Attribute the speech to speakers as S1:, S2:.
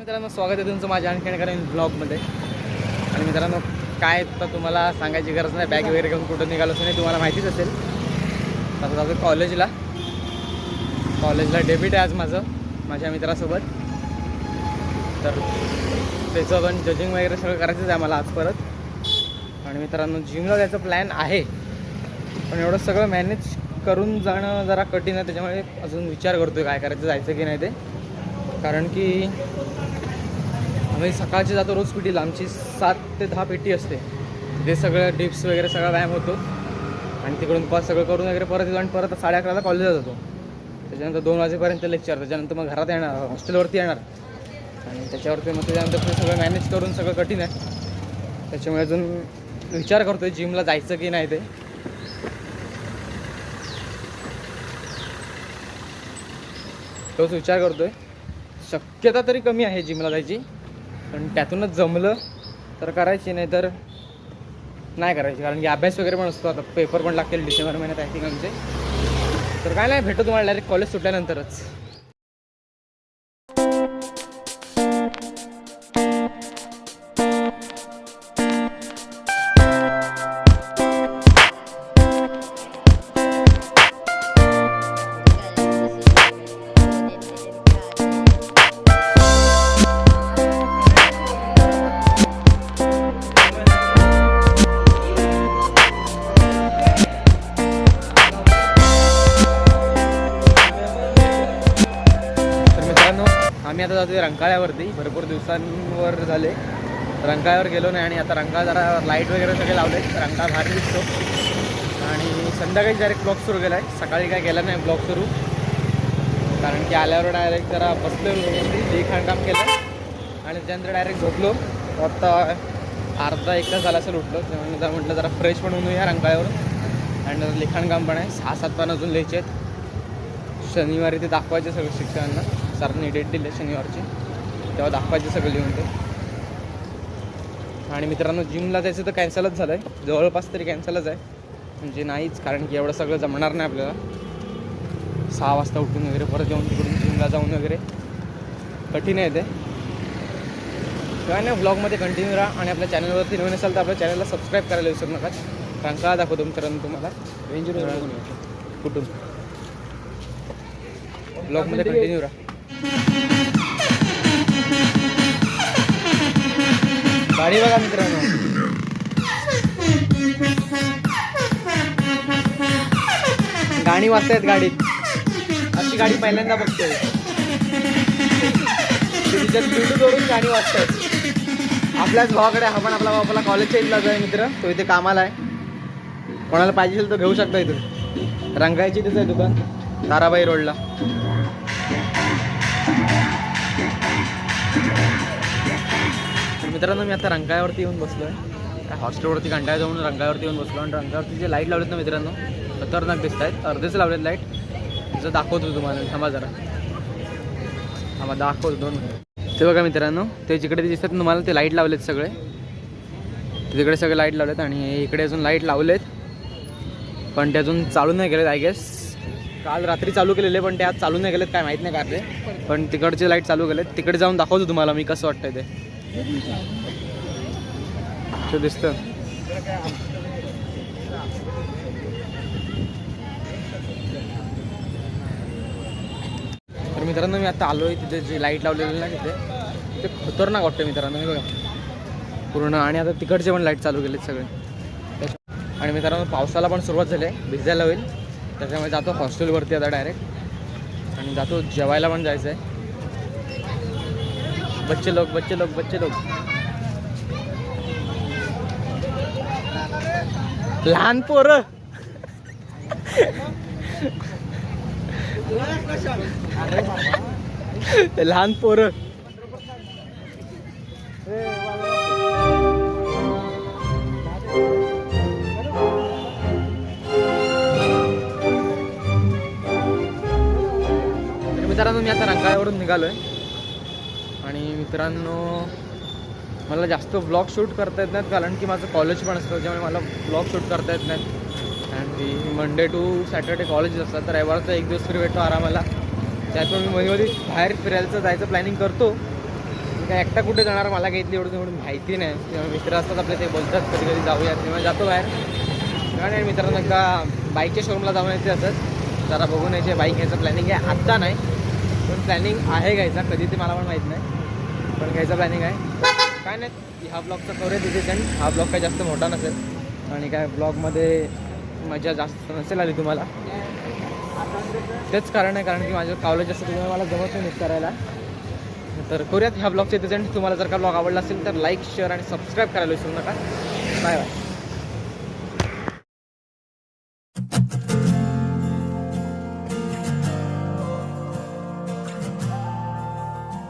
S1: मित्रांनो स्वागत आहे तुमचं माझ्या आणखी एका नवीन ब्लॉगमध्ये आणि मित्रांनो काय तर तुम्हाला सांगायची गरज नाही बॅग वगैरे घेऊन कुठं निघालो असं नाही तुम्हाला माहितीच असेल. तसं जातो कॉलेजला कॉलेजला डेबिट आहे आज माझं माझ्या मित्रासोबत. तर त्याचं पण जजिंग वगैरे सगळं करायचंच आहे मला आज परत. आणि मित्रांनो जिमला जायचं प्लॅन आहे. पण एवढं सगळं मॅनेज करून जाणं जरा कठीण आहे त्याच्यामुळे अजून विचार करतोय काय करायचं जायचं की नाही ते. कारण की आम्ही सकाळची जातो रोज पिटीला आमची सात ते दहा पेटी असते. ते सगळं डिप्स वगैरे सगळा व्यायाम होतो. आणि तिकडून पास सगळं करून वगैरे परत येतो आणि परत साडे अकराला कॉलेजला जातो. त्याच्यानंतर दोन वाजेपर्यंत लेक्चर त्याच्यानंतर मग घरात येणार हॉस्टेलवरती येणार. आणि त्याच्यावरती मग त्याच्यानंतर ते सगळं मॅनेज करून सगळं कठीण आहे. त्याच्यामुळे अजून विचार करतो आहे जिमला जायचं की नाही ते. तोच विचार करतो आहे शक्यता तरी कमी आहे जिमला जायची. पण त्यातूनच जमलं तर करायची नाही तर नाही करायची. कारण की अभ्यास वगैरे पण असतो. आता पेपर पण लागतील डिसेंबर महिन्यात आय थिंक आमचे. तर काय नाही भेटतो तुम्हाला डायरेक्ट कॉलेज सुटल्यानंतरच. आम्ही आता जातो रंकाळ्यावरती. भरपूर दिवसांवर झाले. रंकाळ्यावर गेलो नाही आणि आता रंकाळ जरा लाइट वगैरे सगळे लावले रंकाळ भारी दिसतो. आणि संध्याकाळी डायरेक्ट ब्लॉग सुरू केला आहे सकाळी काय केला नाही ब्लॉग सुरू. कारण की आल्यावर डायरेक्ट जरा बसलो लिखाण काम केलं. आणि त्यानंतर डायरेक्ट झोपलो. आता अर्धा एक तास झाला असेल उठलो. त्यानंतर म्हटलं जरा फ्रेश पण होऊन या रंकाळ्यावर. आणि लिखाणकाम पण आहे. सहा सात पान अजून लिहायचे आहेत. शनिवारी ते दाखवायचे सगळं शिक्षकांना. सरांनी डेट दिली शनिवारची. तेव्हा दाखवायचे सगळं लिहून ते. आणि मित्रांनो जिमला जायचं तर कॅन्सलच झालं आहे जवळपास तरी कॅन्सलच आहे. म्हणजे नाहीच कारण की एवढं सगळं जमणार नाही आपल्याला. सहा वाजता उठून वगैरे परत येऊन तिकडून जिमला जाऊन वगैरे. कठीण आहे ते. काय नाही ब्लॉगमध्ये कंटिन्यू राहा आणि आपल्या चॅनलवरती नवीन असाल तर आपल्या चॅनलला सबस्क्राईब करायला विसरू नका. रंकाळा दाखवतो मित्रांनो तुम्हाला? रेंज कुठून? ब्लॉगमध्ये कंटिन्यू राहा. गाडी बघा मित्रांनो. गाणी वाजतायत गाडीत. अशी गाडी पहिल्यांदा बघतोय. तिच्यात गाणी वाजतायत. आपल्याच भावाकडे आपण आपला बापाला कॉलेजच्या इथला आहे मित्र. तो इथे कामाला आहे. कोणाला पाहिजे असेल तर घेऊ शकता इथून. रंगायची तिथं आहे दुकान ताराबाई रोडला. मित्रांनो मी आता रंकाळ्यावरती येऊन बसलो आहे काय हॉस्टेलवरती कंटाळा जाऊन रंकाळ्यावरती येऊन बसलो आणि रंकाळ्यावरती जे लाइट लावलेत ना मित्रांनो खतरनाक दिसत आहेत अर्धेच लावलेत लाइट तिचं दाखवतो तुम्हाला. थांबा जरा. थांबा दाखवतो दोन ते बघा मित्रांनो ते जिकडे दिसतात तुम्हाला ते लाइट लावलेत सगळे. तिकडे सगळे लाइट लावलेत आणि इकडे अजून लाइट लावलेत. पण ते अजून चालू नाही केलेत आय गेस काल रात्री चालू केलेले पण ते आज चालू नाही केलेत काय माहीत नाही का ते पण तिकडचे लाइट चालू केलेत. तिकडे जाऊन दाखवतो तुम्हाला मी कसं वाटतंय ते. दिसतं. तर मित्रांनो मी आता आलो आहे तिथे जे लाइट लावलेलं ना तिथे. ते खतरनाक वाटतं मित्रांनो हे बघा. पूर्ण. आणि आता तिकडचे पण लाइट चालू केलेत सगळे. आणि मित्रांनो पावसाला पण सुरुवात झाली आहे. भिजायला होईल. त्याच्यामुळे जातो हॉस्टेलवरती आता डायरेक्ट आणि जातो जेवायला पण जायचं आहे बच्चे लोक बच्चे लोक बच्चे लोक लहान पोरं। लहान पोरं। तर मित्रांनो मी आता रंगाळ्यावरून निघालो आहे आणि मित्रांनो मला जास्त ब्लॉग शूट करता येत नाहीत कारण की माझं कॉलेज पण असतं त्यामुळे मला ब्लॉग शूट करता येत नाहीत. आणि मंडे टू सॅटर्डे कॉलेज असतात तर रविवारचा एक दिवस फ्री भेटतो आरामाला. त्यात मी मध्ये मध्ये बाहेर फिरायचं जायचं प्लॅनिंग करतो. काय एकटा कुठे जाणार मला काही इथली एवढं एवढं माहिती नाही. किंवा मित्र असतात आपले ते बोलतात कधी कधी जाऊयात तेव्हा जातो बाहेर. आणि मित्रांनो का बाईकच्या शोरूमला जाऊन यायचे असतात जरा बघून यायचे बाईक घ्यायचं प्लॅनिंग आहे. आत्ता नाही पण प्लॅनिंग आहे घ्यायचा कधी ते मला पण माहीत नाही. पण घ्यायचं प्लॅनिंग आहे. काय नाही हा ब्लॉगचा करूया इथे कारण हा ब्लॉग काही जास्त मोठा नसेल. आणि काय ब्लॉगमध्ये मजा जास्त नसेल आली तुम्हाला. तेच कारण आहे कारण की माझं कॉलेज जास्त तुम्हाला मला जमत नाही मिस करायला. तर करूयात ह्या ब्लॉगचे तिथे तुम्हाला जर का ब्लॉग आवडला असेल तर लाईक शेअर आणि सबस्क्राईब करायला विसरू नका. Bye bye